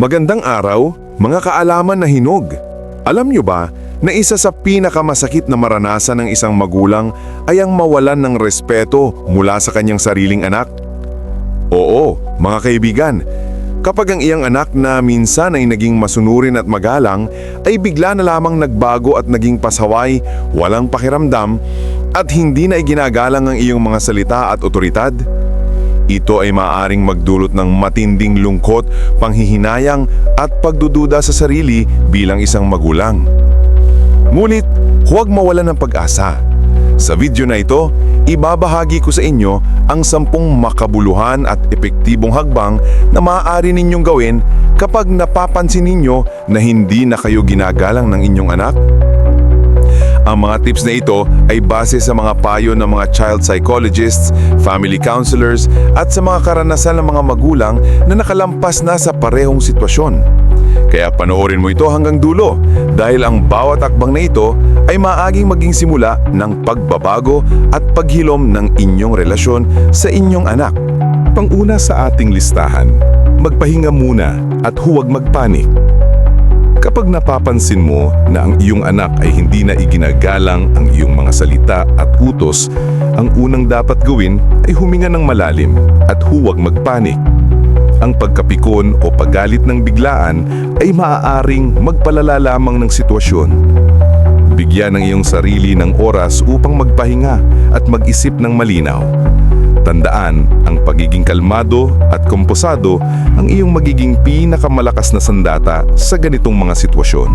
Magandang araw, mga kaalaman na hinog. Alam nyo ba na isa sa pinakamasakit na maranasan ng isang magulang ay ang mawalan ng respeto mula sa kanyang sariling anak? Oo, mga kaibigan, kapag ang iyang anak na minsan ay naging masunurin at magalang ay bigla na lamang nagbago at naging pasaway, walang pakiramdam at hindi na iginagalang ang iyong mga salita at otoridad, ito ay maaaring magdulot ng matinding lungkot, panghihinayang at pagdududa sa sarili bilang isang magulang. Ngunit huwag mawalan ng pag-asa. Sa video na ito, ibabahagi ko sa inyo ang sampung makabuluhan at epektibong hagbang na maaari ninyong gawin kapag napapansin ninyo na hindi na kayo ginagalang ng inyong anak. Ang mga tips na ito ay base sa mga payo ng mga child psychologists, family counselors at sa mga karanasan ng mga magulang na nakalampas na sa parehong sitwasyon. Kaya panoorin mo ito hanggang dulo dahil ang bawat akbang na ito ay maaging maging simula ng pagbabago at paghilom ng inyong relasyon sa inyong anak. Panguna sa ating listahan, magpahinga muna at huwag magpanik. Kapag napapansin mo na ang iyong anak ay hindi na iginagalang ang iyong mga salita at utos, ang unang dapat gawin ay huminga ng malalim at huwag magpanik. Ang pagkapikon o paggalit ng biglaan ay maaaring magpalala lamang ng sitwasyon. Bigyan ng iyong sarili ng oras upang magpahinga at mag-isip ng malinaw. Tandaan, ang pagiging kalmado at komposado ang iyong magiging pinakamalakas na sandata sa ganitong mga sitwasyon.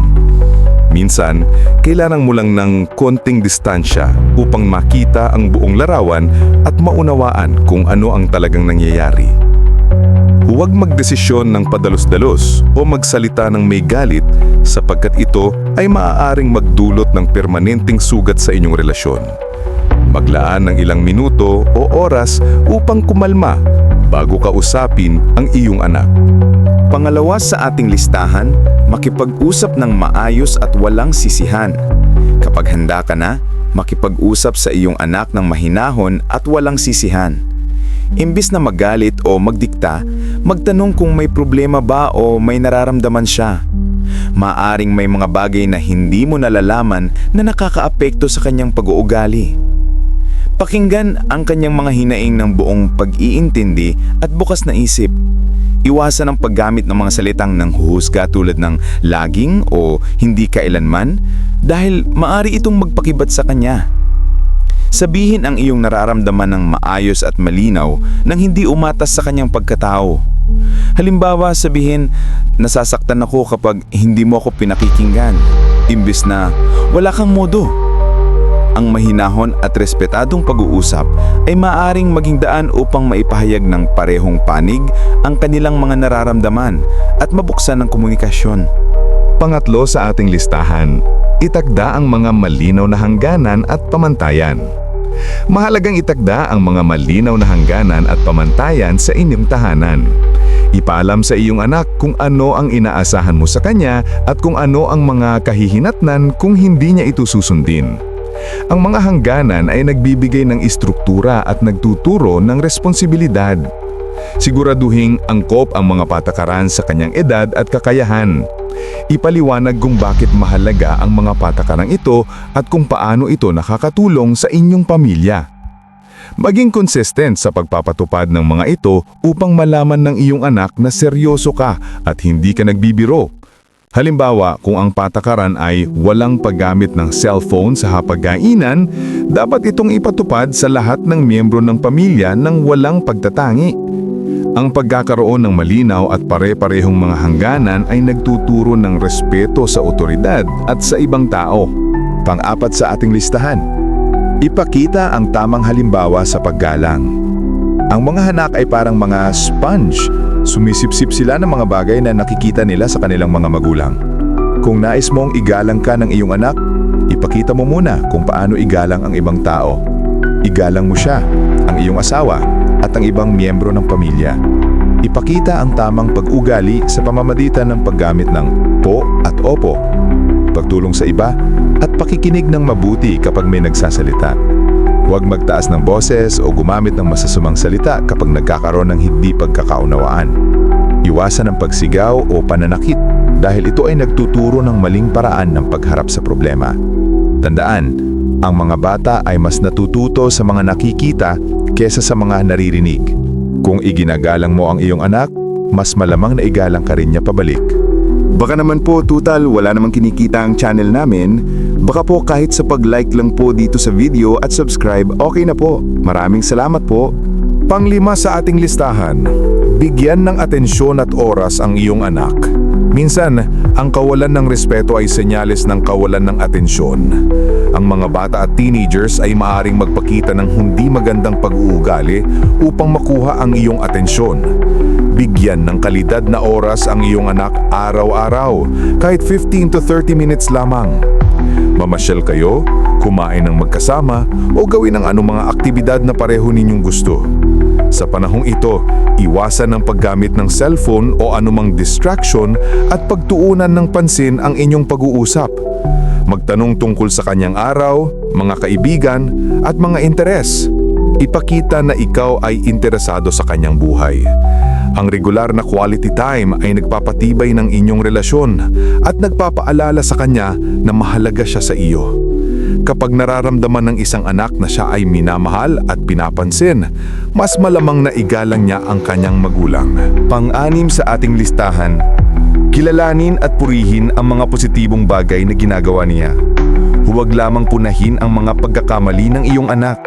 Minsan, kailangan mo lang ng konting distansya upang makita ang buong larawan at maunawaan kung ano ang talagang nangyayari. Huwag magdesisyon ng padalos-dalos o magsalita ng may galit sapagkat ito ay maaaring magdulot ng permanenteng sugat sa inyong relasyon. Maglaan ng ilang minuto o oras upang kumalma bago ka usapin ang iyong anak. Pangalawa sa ating listahan, makipag-usap ng maayos at walang sisihan. Kapag handa ka na, makipag-usap sa iyong anak ng mahinahon at walang sisihan. Imbis na magalit o magdikta, magtanong kung may problema ba o may nararamdaman siya. Maaring may mga bagay na hindi mo nalalaman na nakakaapekto sa kanyang pag-uugali. Pakinggan ang kanyang mga hinaing ng buong pag-iintindi at bukas na isip. Iwasan ang paggamit ng mga salitang ng huhusga tulad ng laging o hindi kailanman dahil maari itong magpakibat sa kanya. Sabihin ang iyong nararamdaman ng maayos at malinaw nang hindi umatas sa kanyang pagkatao. Halimbawa sabihin, nasasaktan ako kapag hindi mo ako pinakikinggan. Imbis na, wala kang modo. Ang mahinahon at respetadong pag-uusap ay maaring maging daan upang maipahayag ng parehong panig ang kanilang mga nararamdaman at mabuksan ang komunikasyon. Pangatlo sa ating listahan, itakda ang mga malinaw na hangganan at pamantayan. Mahalagang itakda ang mga malinaw na hangganan at pamantayan sa inyong tahanan. Ipaalam sa iyong anak kung ano ang inaasahan mo sa kanya at kung ano ang mga kahihinatnan kung hindi niya ito susundin. Ang mga hangganan ay nagbibigay ng istruktura at nagtuturo ng responsibilidad. Siguraduhing angkop ang mga patakaran sa kanyang edad at kakayahan. Ipaliwanag kung bakit mahalaga ang mga patakarang ito at kung paano ito nakakatulong sa inyong pamilya. Maging consistent sa pagpapatupad ng mga ito upang malaman ng iyong anak na seryoso ka at hindi ka nagbibiro. Halimbawa, kung ang patakaran ay walang paggamit ng cellphone sa hapagkainan, dapat itong ipatupad sa lahat ng miyembro ng pamilya ng walang pagtatangi. Ang pagkakaroon ng malinaw at pare-parehong mga hangganan ay nagtuturo ng respeto sa otoridad at sa ibang tao. Pang-apat sa ating listahan, ipakita ang tamang halimbawa sa paggalang. Ang mga hanak ay parang mga sponge. Sumisipsip sila ng mga bagay na nakikita nila sa kanilang mga magulang. Kung nais mong igalang ka ng iyong anak, ipakita mo muna kung paano igalang ang ibang tao. Igalang mo siya, ang iyong asawa, at ang ibang miyembro ng pamilya. Ipakita ang tamang pag-ugali sa pamamagitan ng paggamit ng po at opo, pagtulong sa iba, at pakikinig ng mabuti kapag may nagsasalita. Huwag magtaas ng boses o gumamit ng masasamang salita kapag nagkakaroon ng hindi pagkakaunawaan. Iwasan ang pagsigaw o pananakit dahil ito ay nagtuturo ng maling paraan ng pagharap sa problema. Tandaan, ang mga bata ay mas natututo sa mga nakikita kesa sa mga naririnig. Kung iginagalang mo ang iyong anak, mas malamang na igalang ka rin niya pabalik. Baka naman po, Tutal, wala namang kinikita ang channel namin. Baka po kahit sa pag-like lang po dito sa video at subscribe, okay na po. Maraming salamat po. Panglima sa ating listahan, bigyan ng atensyon at oras ang iyong anak. Minsan, ang kawalan ng respeto ay senyales ng kawalan ng atensyon. Ang mga bata at teenagers ay maaring magpakita ng hindi magandang pag-uugali upang makuha ang iyong atensyon. Bigyan ng kalidad na oras ang iyong anak araw-araw, kahit 15 to 30 minutes lamang. Mamasyal kayo, kumain ng magkasama, o gawin ang anumang aktibidad na pareho ninyong gusto. Sa panahong ito, iwasan ang paggamit ng cellphone o anumang distraction at pagtuunan ng pansin ang inyong pag-uusap. Magtanong tungkol sa kanyang araw, mga kaibigan, at mga interes. Ipakita na ikaw ay interesado sa kanyang buhay. Ang regular na quality time ay nagpapatibay ng inyong relasyon at nagpapaalala sa kanya na mahalaga siya sa iyo. Kapag nararamdaman ng isang anak na siya ay minamahal at pinapansin, mas malamang na igalang niya ang kanyang magulang. Pang-anim sa ating listahan, kilalanin at purihin ang mga positibong bagay na ginagawa niya. Huwag lamang punahin ang mga pagkakamali ng iyong anak.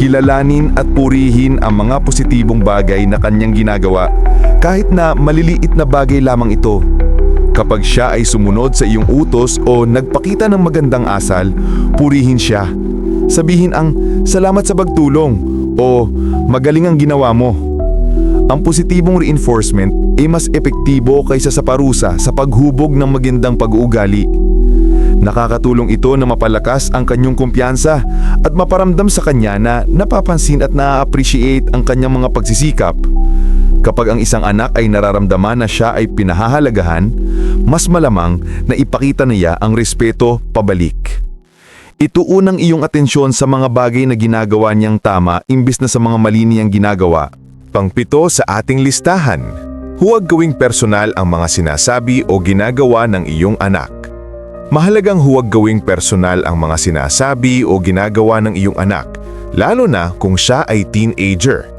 Kilalanin at purihin ang mga positibong bagay na kanyang ginagawa kahit na maliliit na bagay lamang ito. Kapag siya ay sumunod sa iyong utos o nagpakita ng magandang asal, purihin siya. Sabihin ang salamat sa pagtulong o magaling ang ginawa mo. Ang positibong reinforcement ay mas epektibo kaysa sa parusa sa paghubog ng magandang pag-uugali. Nakakatulong ito na mapalakas ang kanyang kumpiyansa at maparamdam sa kanya na napapansin at na-appreciate ang kanyang mga pagsisikap. Kapag ang isang anak ay nararamdaman na siya ay pinahahalagahan, mas malamang na ipakita niya ang respeto pabalik. Ituon ang iyong atensyon sa mga bagay na ginagawa niyang tama imbis na sa mga mali niyang ginagawa. Pangpito sa ating listahan, huwag gawing personal ang mga sinasabi o ginagawa ng iyong anak. Mahalagang huwag gawing personal ang mga sinasabi o ginagawa ng iyong anak, lalo na kung siya ay teenager.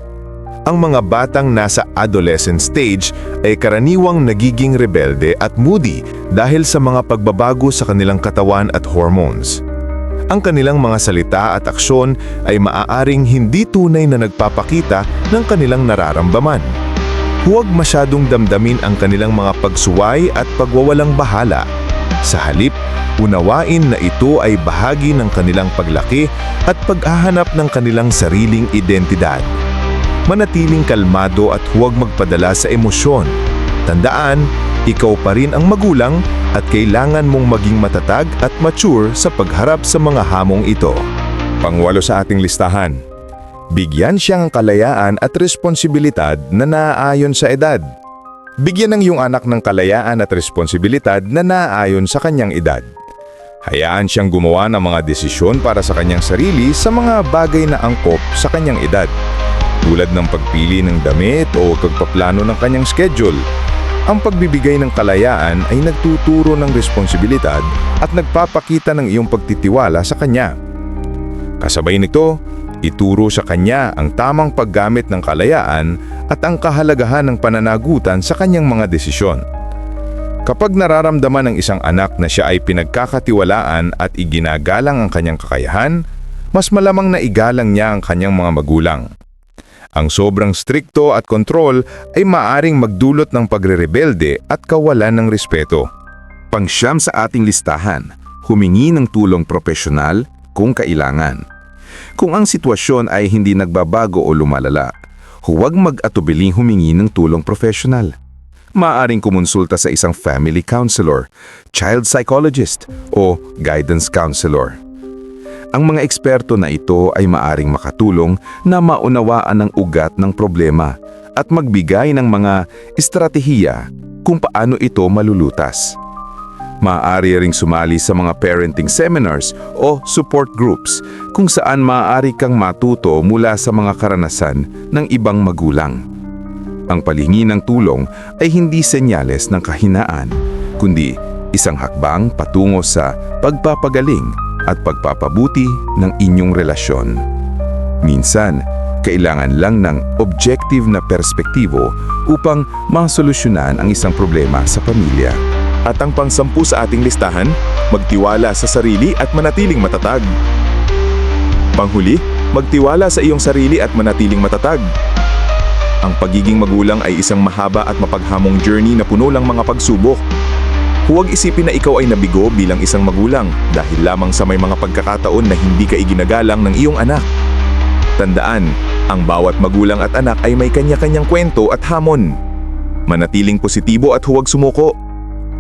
Ang mga batang nasa adolescent stage ay karaniwang nagiging rebelde at moody dahil sa mga pagbabago sa kanilang katawan at hormones. Ang kanilang mga salita at aksyon ay maaaring hindi tunay na nagpapakita ng kanilang nararamdaman. Huwag masyadong damdamin ang kanilang mga pagsuway at pagwawalang bahala. Sa halip, unawain na ito ay bahagi ng kanilang paglaki at paghahanap ng kanilang sariling identidad. Manatiling kalmado at huwag magpadala sa emosyon. Tandaan, ikaw pa rin ang magulang at kailangan mong maging matatag at mature sa pagharap sa mga hamong ito. Pangwalo sa ating listahan. Bigyan siyang kalayaan at responsibilidad na naaayon sa edad. Bigyan ng iyong anak ng kalayaan at responsibilidad na naaayon sa kanyang edad. Hayaan siyang gumawa ng mga desisyon para sa kanyang sarili sa mga bagay na angkop sa kanyang edad. Tulad ng pagpili ng damit o pagpaplano ng kanyang schedule. Ang pagbibigay ng kalayaan ay nagtuturo ng responsibilidad at nagpapakita ng iyong pagtitiwala sa kanya. Kasabay nito, ituro sa kanya ang tamang paggamit ng kalayaan at ang kahalagahan ng pananagutan sa kanyang mga desisyon. Kapag nararamdaman ng isang anak na siya ay pinagkakatiwalaan at iginagalang ang kanyang kakayahan, mas malamang na igalang niya ang kanyang mga magulang. Ang sobrang strikto at kontrol ay maaring magdulot ng pagrerebelde at kawalan ng respeto. Pangsyam sa ating listahan, humingi ng tulong profesional kung kailangan. Kung ang sitwasyon ay hindi nagbabago o lumalala, huwag mag-atubiling humingi ng tulong profesional. Maaring kumonsulta sa isang family counselor, child psychologist o guidance counselor. Ang mga eksperto na ito ay maaring makatulong na maunawaan ang ugat ng problema at magbigay ng mga estratehiya kung paano ito malulutas. Maaari ring sumali sa mga parenting seminars o support groups kung saan maaari kang matuto mula sa mga karanasan ng ibang magulang. Ang palihingi ng tulong ay hindi senyales ng kahinaan, kundi isang hakbang patungo sa pagpapagaling at pagpapabuti ng inyong relasyon. Minsan, kailangan lang ng objective na perspektibo upang masolusyonan ang isang problema sa pamilya. At ang pangsampu sa ating listahan, magtiwala sa sarili at manatiling matatag. Panghuli, magtiwala sa iyong sarili at manatiling matatag. Ang pagiging magulang ay isang mahaba at mapaghamong journey na puno lang mga pagsubok. Huwag isipin na ikaw ay nabigo bilang isang magulang dahil lamang sa may mga pagkakataon na hindi ka iginagalang ng iyong anak. Tandaan, ang bawat magulang at anak ay may kanya-kanyang kwento at hamon. Manatiling positibo at huwag sumuko.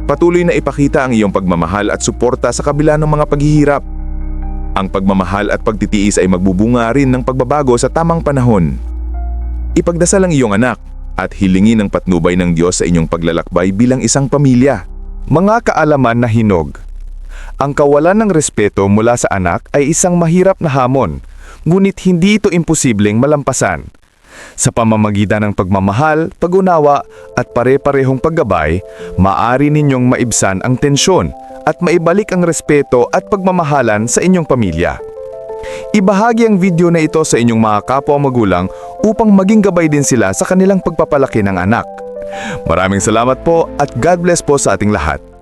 Patuloy na ipakita ang iyong pagmamahal at suporta sa kabila ng mga paghihirap. Ang pagmamahal at pagtitiis ay magbubunga rin ng pagbabago sa tamang panahon. Ipagdasal ang iyong anak at hilingin ang patnubay ng Diyos sa inyong paglalakbay bilang isang pamilya. Mga kaalaman na hinog. Ang kawalan ng respeto mula sa anak ay isang mahirap na hamon, ngunit hindi ito imposibleng malampasan. Sa pamamagitan ng pagmamahal, pag-unawa at pare-parehong paggabay, maari ninyong maibsan ang tensyon at maibalik ang respeto at pagmamahalan sa inyong pamilya. Ibahagi ang video na ito sa inyong mga kapwa magulang upang maging gabay din sila sa kanilang pagpapalaki ng anak. Maraming salamat po at God bless po sa ating lahat.